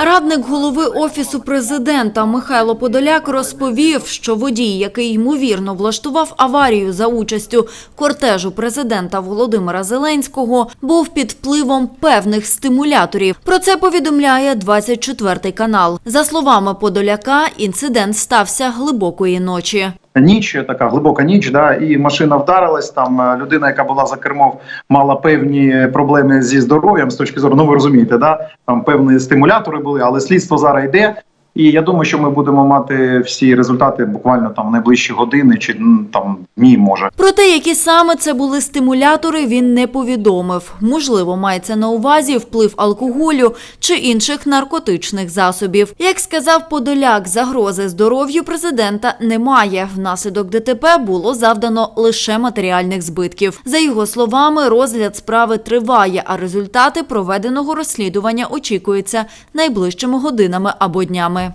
Радник голови офісу президента Михайло Подоляк розповів, що водій, який ймовірно влаштував аварію за участю кортежу президента Володимира Зеленського, був під впливом певних стимуляторів. Про це повідомляє 24 канал. За словами Подоляка, інцидент стався глибокої ночі. Ніч, така глибока ніч, да, і машина вдарилась. Там е, людина, яка була за кермом, мала певні проблеми зі здоров'ям з точки зору. Ну ви розумієте, да там певні стимулятори були, але слідство зараз йде. І я думаю, що ми будемо мати всі результати буквально там найближчі години чи там дні, може. Про те, які саме це були стимулятори, він не повідомив. Можливо, мається на увазі вплив алкоголю чи інших наркотичних засобів. Як сказав Подоляк, загрози здоров'ю президента немає. Внаслідок ДТП було завдано лише матеріальних збитків. За його словами, розгляд справи триває, а результати проведеного розслідування очікуються найближчими годинами або днями.